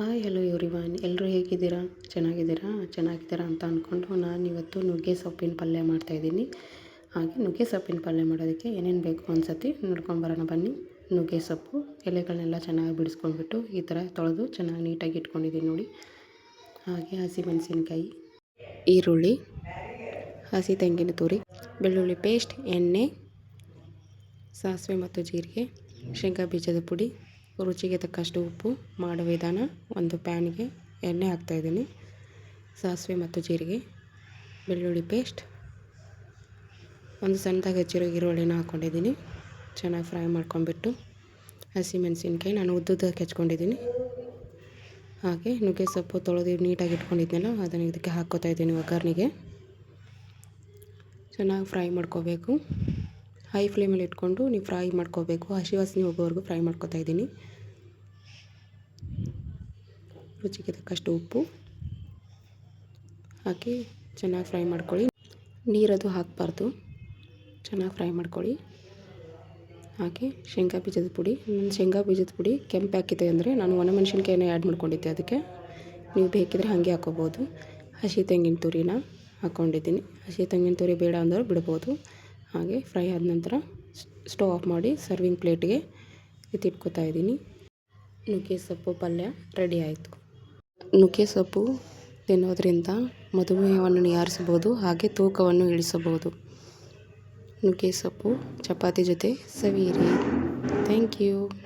Hi hello everyone ಎಲ್ಲರೂ ಹೇಗಿದ್ದೀರಾ? ಚೆನ್ನಾಗಿದ್ದೀರಾ? ಚೆನ್ನಾಗಿದ್ದೀರಾ ಅಂತ ಅಂದ್ಕೊಂಡು ನಾನು ಇವತ್ತು ನುಗ್ಗೆ ಸೊಪ್ಪಿನ ಪಲ್ಯ ಮಾಡ್ತಾಯಿದ್ದೀನಿ ಹಾಗೆ ನುಗ್ಗೆ ಸೊಪ್ಪಿನ ಪಲ್ಯ ಮಾಡೋದಕ್ಕೆ ಏನೇನು ಬೇಕು ಅನ್ಸತಿ ನೋಡ್ಕೊಂಬರೋಣ ಬನ್ನಿ. ನುಗ್ಗೆ ಸೊಪ್ಪು, ಎಲೆಗಳನ್ನೆಲ್ಲ ಚೆನ್ನಾಗಿ ಬಿಡಿಸ್ಕೊಂಡ್ಬಿಟ್ಟು ಈ ಥರ ತೊಳೆದು ಚೆನ್ನಾಗಿ ನೀಟಾಗಿ ಇಟ್ಕೊಂಡಿದ್ದೀನಿ ನೋಡಿ. ಹಾಗೆ ಹಸಿಮೆಣಸಿನ್ಕಾಯಿ, ಈರುಳ್ಳಿ, ಹಸಿ ತೆಂಗಿನ ತುರಿ, ಬೆಳ್ಳುಳ್ಳಿ ಪೇಸ್ಟ್ ಎಣ್ಣೆ, ಸಾಸಿವೆ ಮತ್ತು ಜೀರಿಗೆ, ಶೇಂಗಾ ಬೀಜದ ಪುಡಿ ರುಚಿಗೆ ತಕ್ಕಷ್ಟು ಉಪ್ಪು ಮಾಡೋ ವಿಧಾನ ಒಂದು ಪ್ಯಾನ್ಗೆ ಎಣ್ಣೆ ಹಾಕ್ತಾಯಿದ್ದೀನಿ ಸಾಸಿವೆ ಮತ್ತು ಜೀರಿಗೆ, ಬೆಳ್ಳುಳ್ಳಿ ಪೇಸ್ಟ್ ಒಂದು ಸಣ್ಣದಾಗಿ ಹೆಚ್ಚಿರೋ ಈರುಳ್ಳಿನ ಹಾಕ್ಕೊಂಡಿದ್ದೀನಿ ಚೆನ್ನಾಗಿ ಫ್ರೈ ಮಾಡ್ಕೊಂಡ್ಬಿಟ್ಟು ಹಸಿಮೆಣಸಿನ್ಕಾಯಿ ನಾನು ಉದ್ದುದ್ದಕ್ಕೆ ಹೆಚ್ಕೊಂಡಿದ್ದೀನಿ. ಹಾಗೆ ನುಗ್ಗೆ ಸೊಪ್ಪು ತೊಳೆದು ನೀಟಾಗಿ ಇಟ್ಕೊಂಡಿದ್ನಲ್ಲ, ಅದನ್ನು ಇದಕ್ಕೆ ಹಾಕ್ಕೋತಾ ಇದ್ದೀನಿ ಒಗ್ಗರಣೆಗೆ. ಚೆನ್ನಾಗಿ ಫ್ರೈ ಮಾಡ್ಕೋಬೇಕು. ಹೈ ಫ್ಲೇಮಲ್ಲಿ ಇಟ್ಕೊಂಡು ನೀವು ಫ್ರೈ ಮಾಡ್ಕೋಬೇಕು. ಹಸಿ ವಾಸನೆ ಹೋಗೋವರೆಗೂ ಫ್ರೈ ಮಾಡ್ಕೋತಾ ಇದ್ದೀನಿ. ರುಚಿಗೆ ತಕ್ಕಷ್ಟು ಉಪ್ಪು ಹಾಕಿ ಚೆನ್ನಾಗಿ ಫ್ರೈ ಮಾಡ್ಕೊಳ್ಳಿ. ನೀರದು ಹಾಕಬಾರ್ದು. ಚೆನ್ನಾಗಿ ಫ್ರೈ ಮಾಡ್ಕೊಳ್ಳಿ. ಹಾಕಿ ಶೇಂಗಾ ಬೀಜದ ಪುಡಿ. ನಾನು ಶೇಂಗಾ ಬೀಜದ ಪುಡಿ ಕೆಂಪು ಹಾಕಿದೆ ಅಂದರೆ ನಾನು ಒಣಮೆಣಸಿನ್ಕಾಯಿನ ಆ್ಯಡ್ ಮಾಡ್ಕೊಂಡಿದ್ದೆ ಅದಕ್ಕೆ. ನೀವು ಬೇಕಿದ್ರೆ ಹಾಗೆ ಹಾಕೋಬೋದು ಹಸಿ ತೆಂಗಿನ ತುರಿನ ಹಾಕ್ಕೊಂಡಿದ್ದೀನಿ ಹಸಿ ತೆಂಗಿನ ತುರಿ ಬೇಡ ಅಂದ್ರೆ ಬಿಡ್ಬೋದು. ಹಾಗೆ ಫ್ರೈ ಆದ ನಂತರ ಸ್ಟವ್ ಆಫ್ ಮಾಡಿ ಸರ್ವಿಂಗ್ ಪ್ಲೇಟ್ಗೆ ಎತ್ತಿಟ್ಕೋತಾ ಇದ್ದೀನಿ. ನುಗ್ಗೆ ಸೊಪ್ಪು ಪಲ್ಯ ರೆಡಿ ಆಯಿತು. ನುಗ್ಗೆ ಸೊಪ್ಪು ತಿನ್ನೋದ್ರಿಂದ ಮಧುಮೇಹವನ್ನು ನಿವಾರಿಸಬಹುದು, ಹಾಗೆ ತೂಕವನ್ನು ಇಳಿಸಬಹುದು. ನುಗ್ಗೆ ಸೊಪ್ಪು, ಚಪಾತಿ ಜೊತೆ ಸವಿಯಿರಿ. Thank you.